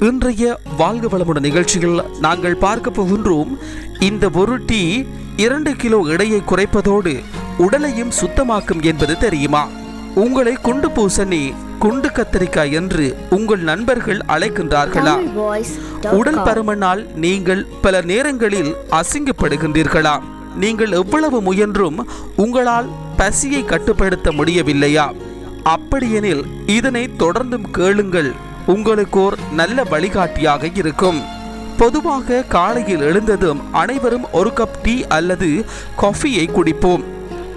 இன்றைய வாழ்க வளமுடன் நிகழ்ச்சியில் நாங்கள் பார்க்க போகின்றோம் இந்த ஒரு டீ இரண்டு கிலோ எடையை குறைப்பதோடு உடலையும் சுத்தமாக்கும் என்பது தெரியுமா? உங்களை குண்டு பூசணி குண்டு கத்தரிக்காய் என்று உங்கள் நண்பர்கள் அழைக்கின்றார்களா? உடல் பருமனால் நீங்கள் பல நேரங்களில் அசிங்கப்படுகின்றீர்களா? நீங்கள் எவ்வளவு முயன்றும் உங்களால் பசியை கட்டுப்படுத்த முடியவில்லையா? அப்படியெனில் இதனை தொடர்ந்தும் கேளுங்கள். உங்களுக்கு ஓர் நல்ல வழிகாட்டியாக இருக்கும். பொதுவாக காலையில் எழுந்ததும் அனைவரும் ஒரு கப் டீ அல்லது காஃபியை குடிப்போம்.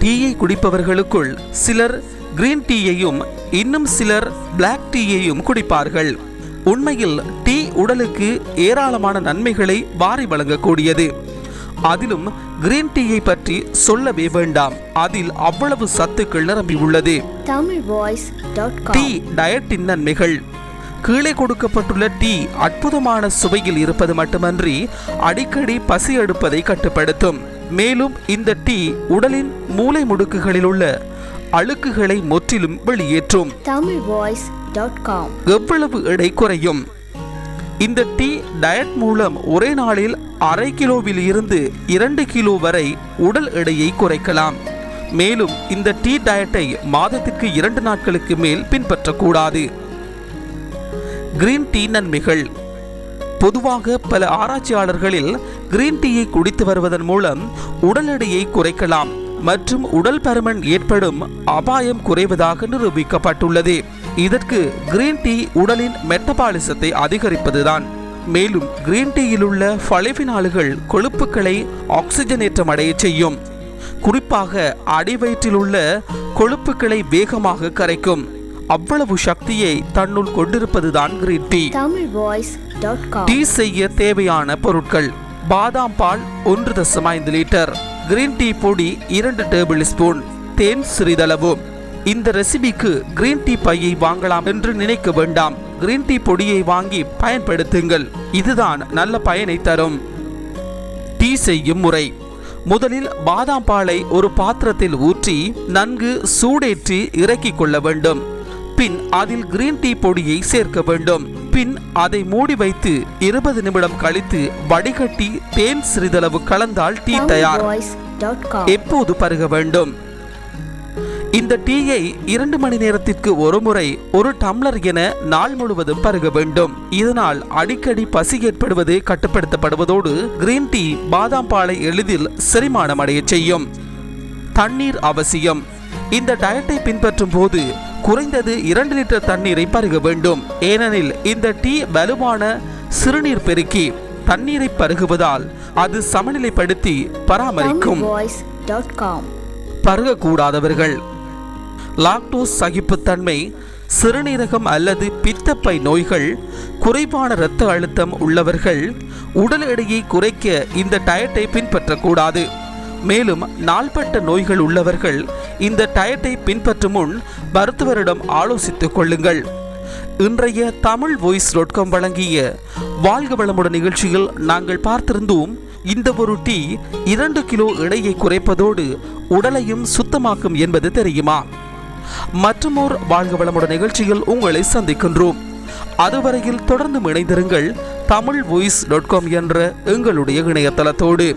டீயை குடிப்பவர்களுக்குள் சிலர் கிரீன் டீயையும் இன்னும் சிலர் பிளாக் டீயையும் குடிப்பார்கள். உண்மையில் டீ உடலுக்கு ஏராளமான நன்மைகளை வாரி வழங்கக்கூடியது. அதிலும் கிரீன் டீயை பற்றி சொல்லவே வேண்டாம். அதில் அவ்வளவு சத்துக்கள் நிரம்பி உள்ளது டீ டயட்டின் நன்மைகள். கீழே கொடுக்கப்பட்டுள்ள டீ அற்புதமான சுவையில் இருப்பது மட்டுமன்றி அடிக்கடி பசி எடுப்பதை கட்டுப்படுத்தும். மேலும் இந்த டீ உடலின் மூலை முடுக்குகளில் உள்ள அழுக்குகளை முற்றிலும் வெளியேற்றும். எவ்வளவு எடை குறையும்? இந்த டீ டயட் மூலம் ஒரே நாளில் அரை கிலோவில் இருந்து இரண்டு கிலோ வரை உடல் எடையை குறைக்கலாம். மேலும் இந்த டீ டயட்டை மாதத்திற்கு இரண்டு நாட்களுக்கு மேல் பின்பற்றக்கூடாது. கிரீன் டீ நன்மைகள். பொதுவாக பல ஆராய்ச்சியாளர்களில் கிரீன் டீயை குடித்து வருவதன் மூலம் உடல் எடையை குறைக்கலாம் மற்றும் உடல் பருமன் ஏற்படும் அபாயம் குறைவதாக நிரூபிக்கப்பட்டுள்ளது. இதற்கு கிரீன் டீ உடலின் மெட்டபாலிசத்தை அதிகரிப்பதுதான். மேலும் கிரீன் டீயில் உள்ள ஃபலைபினால்கள் கொழுப்புகளை ஆக்சிஜனேற்றம் அடைய செய்யும். குறிப்பாக அடிவயிற்றில் உள்ள கொழுப்புகளை வேகமாக கரைக்கும். அவ்வளவு சக்தியை தன்னுள் கொண்டிருப்பதுதான் கிரீன் டீ டீ செய்ய தேவையான பொருட்கள் பாதாம் பால் ஒன்று தசம் ஐந்து லிட்டர் கிரீன் டீ பொடி இரண்டு டேபிள் ஸ்பூன் தேன் சிறிதளவு. இந்த ரெசிபிக்கு கிரீன் டீ பையை வாங்கலாம் என்று நினைக்க வேண்டாம். கிரீன் டீ பொடியை வாங்கி பயன்படுத்துங்கள். இதுதான் நல்ல பயனை தரும். டீ செய்யும் முறை. முதலில் பாதாம் பாலை ஒரு பாத்திரத்தில் ஊற்றி நன்கு சூடேற்றி இறக்கிக் கொள்ள வேண்டும். பின் அதில் கிரீன் டீ பொடியை சேர்க்க வேண்டும். பின் அதை மூடி வைத்து இருபது நிமிடம் கழித்து வடிகட்டி தேன் சிறிதளவு கலந்தால் டீ தயார். எப்போது பருக வேண்டும்? இந்த டீயை இரண்டு மணி நேரத்திற்கு ஒரு முறை ஒரு டம்ளர் என நாள் முழுவதும் பருக வேண்டும். இதனால் அடிக்கடி பசி ஏற்படுவது கட்டுப்படுத்தப்படுவதோடு கிரீன் டீ பாதாம் பாலை எளிதில் செரிமானம் அடைய செய்யும். தண்ணீர் அவசியம். இந்த டயட்டை பின்பற்றும் போது குறைந்தது இரண்டு லிட்டர் தண்ணீரை பருக வேண்டும். ஏனெனில் இந்த டீ வலுவான சிறுநீர் பெருக்கி தண்ணீரை பருகுவதால் அது சமநிலைப்படுத்தி பராமரிக்கும். பருகக்கூடாதவர்கள். லாக்டோஸ் சகிப்புத்தன்மை சிறுநீரகம் அல்லது பித்தப்பை நோய்கள் குறைவான இரத்த அழுத்தம் உள்ளவர்கள் உடல் எடையை குறைக்க இந்த டயட்டை பின்பற்றக்கூடாது. மேலும் நாள்பட்ட நோய்கள் உள்ளவர்கள் இந்த டயட்டை பின்பற்றும் முன் மருத்துவரிடம் ஆலோசித்துக் கொள்ளுங்கள். இன்றைய தமிழ் வாய்ஸ் டாட் வழங்கிய வாழ்க வளமுடன் நிகழ்ச்சியில் நாங்கள் பார்த்திருந்தோம் இந்த ஒரு டீ இரண்டு கிலோ எடையை குறைப்பதோடு உடலையும் சுத்தமாக்கும் என்பது தெரியுமா? மற்றுமோர் வாழ்க வளமுடன் நிகழ்ச்சியில் உங்களை சந்திக்கின்றோம். அதுவரையில் தொடர்ந்து இணைந்திருங்கள் தமிழ் வாய்ஸ் டாட் காம் என்ற எங்களுடைய இணையதளத்தோடு.